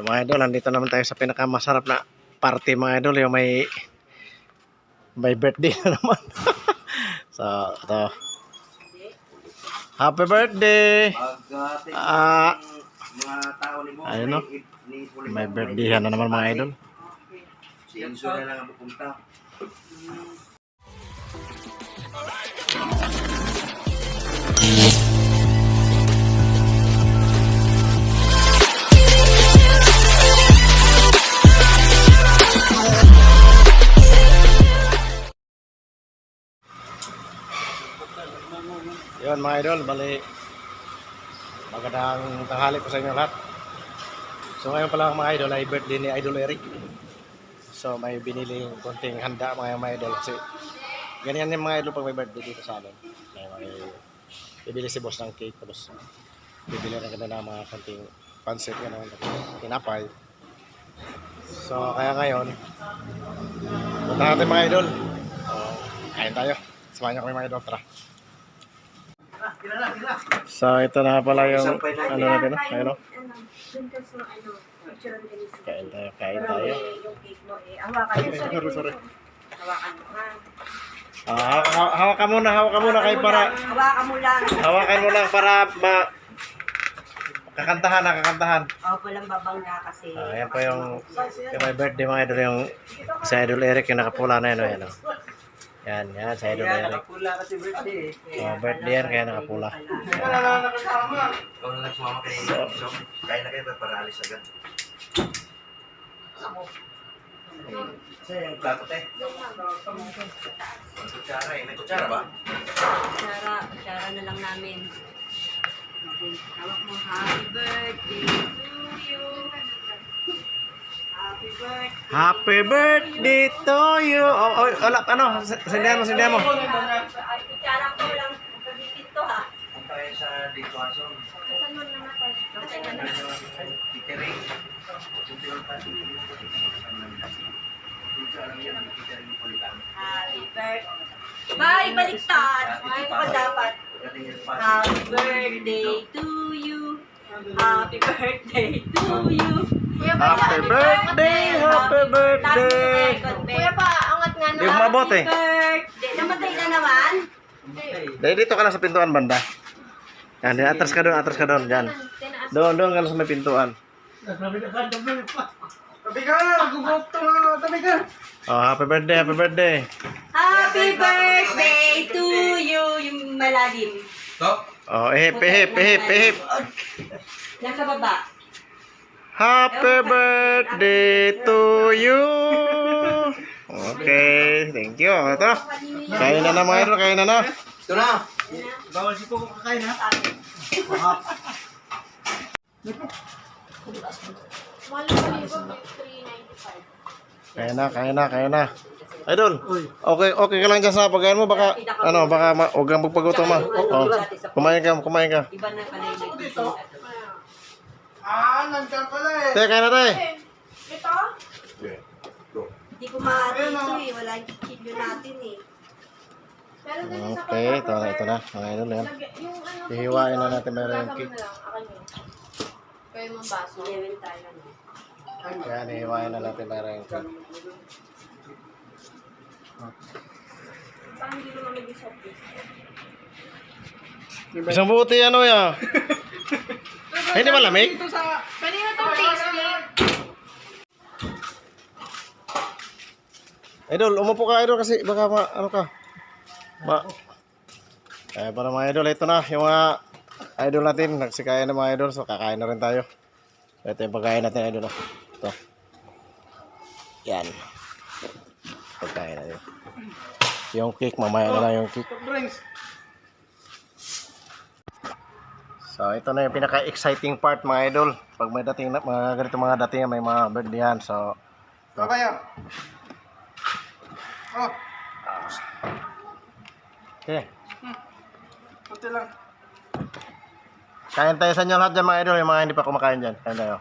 Ayun mga idol, nandito naman tayo sa pinakamasarap na party mga idol, yung may may birthday na naman. so, ito. Happy birthday! Ah, mo, ayun, no? may birthday na naman mga idol. Si na lang ang pupunta. Yun mga idol, bali magandang tanghali po sa inyo lahat. So ngayon pala mga idol ay birthday ni Idol Eric. So may biniling konting handa mga mga idol kasi ganyan yung mga idol pag may birthday dito sa amin. May, may bibili si boss ng cake tapos bibili rin kami ng mga konting pansit gano'n, tinapay. So kaya ngayon punta natin mga idol. So, kain tayo. Samahan niyo kami mga idol. Tara. So ito na pala yung ano natin, no? ayun no? Kain tayo, kain tayo. eh, mo eh, hawakan mo. Sorry, sorry. Hawakan mo ha. Ah, hawak, hawak, hawak ka muna, hawak ka muna kay para Hawakan mo lang. hawakan mo lang para ma kakantahan, nakakantahan. Oh, walang babangga kasi. Ah, yan pa yung yung may birthday mga idol yung sa Idol Eric yung nakapula na yun, oh, yan. oh. Yan, yan, sa Idol Eric. Pula kasi birthday. Oh, birthday yan, kaya nakapula. Ikaw na lang sumama kay Enzo. Kaya na kayo para alis agad. Kasi yung plato te. Kutsara eh. May kutsara ba? Kutsara, kutsara na lang namin. Hawak mo, happy birthday to you. Happy birthday. To you. Oh, oh, wala, ano, sindihan mo, sindihan mo. Ko lang. Pagkakit to ha. Punta kayo sa dito ason. Saan mo naman tayo? Okay na na. yung catering? Suntiyon pa. Dito alam yan ang catering ni Pulitan. Happy birthday. Bye, baliktad. Pa dapat. Happy birthday to you. Happy birthday to you. Happy birthday, happy birthday. Kuya pa, angat nga Di ko mabot eh. Namatay na naman. Dahil dito ka lang sa pintuan banda. Yan, di, atras ka doon, atras ka doon, dyan. Doon, doon ka lang sa may pintuan. Tabi ka! Gugok to na! Tabi ka! Oh, happy birthday, happy birthday. Happy birthday to you. Yung malalim. Stop! Oh, ihip, ihip, ihip, ihip. Nasa baba. Happy birthday to you. Okay, thank you. Ito, kain na na mga idol, kain na na. Ito na! Bawal si Coco kakain ha? Kain na, kain na, kain na. Idol, okay, okay ka lang dyan sa pagkain mo, baka, ano, baka, ma, huwag kang magpagutom ma. Oh, kumain ka, kumain ka. Iba na pala yung. Ah, nandiyan pala eh! Te, kain na te. Hindi ko maaari ito eh. Wala yung natin eh. Okay, ito na, ito na, mga idol, yan. Hihiwain na natin meron yung cake. Kayo mong baso. Level tayo. Kaya hihiwain na natin meron yung cake. Parang hindi naman nag-soft Isang buti ano ya. Ay, hindi malamig? Pwede na itong tasting. Idol, umupo ka idol kasi baka ma, ano ka. Ma. Eh, para mga idol, ito na yung mga idol natin. Nagsikaya na mga idol, so kakain na rin tayo. Ito yung pagkain natin idol. oh. Ito. Yan. Pagkain natin. Yung cake, mamaya na lang yung cake. So, ito na yung pinaka-exciting part mga idol. Pag may dating, na- mga ganito mga dating, may mga birthday yan. So, Kabayo! Oh, okay. kunti lang. Kain tayo sa inyo lahat dyan mga idol, yung mga hindi pa kumakain dyan. Kain tayo.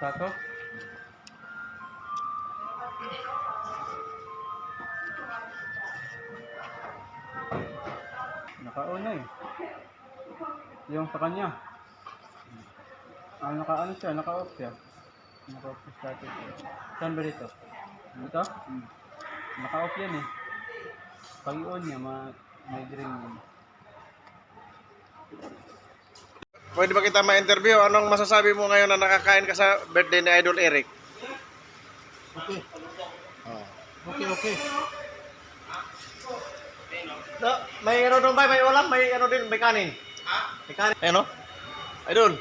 Tato? Nakauna eh. Yung sa kanya. Ah, naka ano siya, naka-off siya. Naka-off sa status siya. Saan ba dito? Dito? Hmm. Naka-off yan eh. Pag i-on niya, ma may green yun. Pwede ba kita ma-interview? Anong masasabi mo ngayon na nakakain ka sa birthday ni Idol Eric? Okay. Oh. Okay, okay. No, may ano doon ba? May ulam? May ano din? May kanin? Ha? May kanin. Ayun, no? Idol.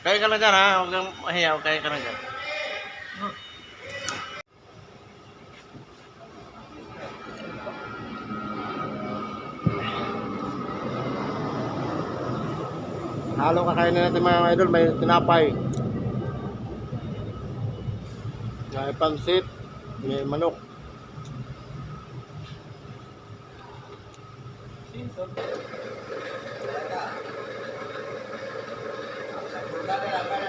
Kaya ka na dyan, ha? Huwag kang mahiya. Kaya ka na dyan. Halo kakainin natin mga idol. May tinapay. May pansit. May manok. Simpson. Acá. Vamos a cortarle la cara.